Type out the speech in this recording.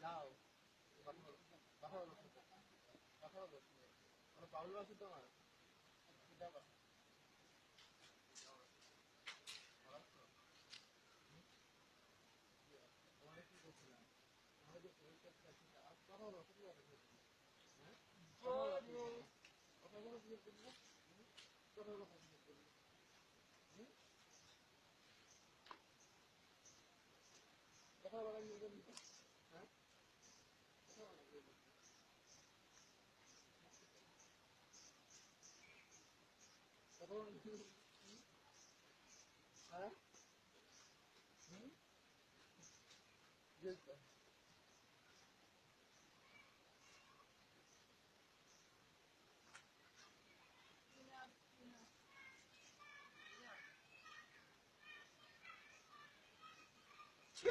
যাও কথা বলো কথা বলো কথা বলো আমার পাউল আছে তোমার যাও কথা তোমাকে কি করছিলাম তোমাকে যে পরীক্ষা কথা বলো 好多人，啊，嗯，认识。去